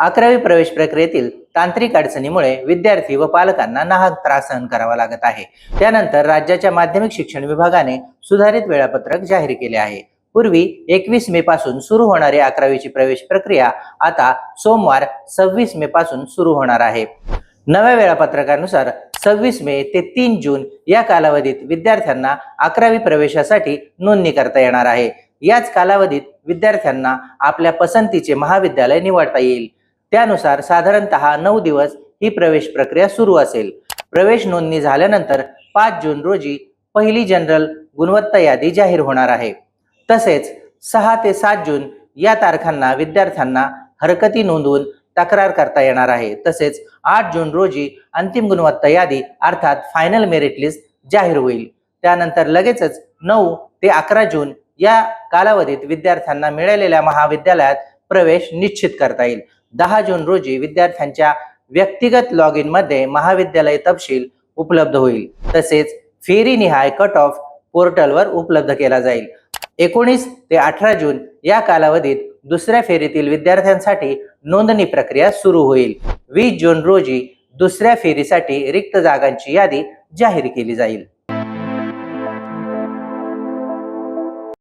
अकरावी प्रवेश प्रक्रियेतील तांत्रिक अडचणीमुळे विद्यार्थी व पालकांना नाहक त्रास सहन करावा लागत आहे. त्यानंतर राज्याच्या माध्यमिक शिक्षण विभागाने सुधारित वेळापत्रक जाहीर केले आहे. पूर्वी एकवीस मे पासून सुरू होणारी अकरावीची प्रवेश प्रक्रिया आता सोमवार सव्वीस मे पासून सुरू होणार आहे. नव्या वेळापत्रकानुसार सव्वीस मे ते तीन जून या कालावधीत विद्यार्थ्यांना अकरावी प्रवेशासाठी नोंदणी करता येणार आहे. याच कालावधीत विद्यार्थ्यांना आपल्या पसंतीचे महाविद्यालय निवडता येईल. त्यानुसार साधारणतः नऊ दिवस ही प्रवेश प्रक्रिया सुरू असेल. प्रवेश नोंदणी झाल्यानंतर पाच जून रोजी पहिली जनरल गुणवत्ता यादी जाहीर होणार आहे. तसेच सहा ते सात जून या तारखांना विद्यार्थ्यांना हरकती नोंदवून तक्रार करता येणार आहे. तसेच आठ जून रोजी अंतिम गुणवत्ता यादी अर्थात फायनल मेरिट लिस्ट जाहीर होईल. त्यानंतर लगेचच नऊ ते अकरा जून या कालावधीत विद्यार्थ्यांना मिळालेल्या महाविद्यालयात प्रवेश निश्चित करता येईल. दहा जून रोजी विद्यार्थ्यांच्या व्यक्तिगत लॉग इनमध्ये महाविद्यालय तपशील उपलब्ध होईल. तसेच फेरी निहाय कट ऑफ पोर्टलवर उपलब्ध केला जाईल. एकोणीस ते अठरा जून या कालावधीत दुसऱ्या फेरीतील विद्यार्थ्यांसाठी नोंदणी प्रक्रिया सुरू होईल. वीस जून रोजी दुसऱ्या फेरीसाठी रिक्त जागांची यादी जाहीर केली जाईल.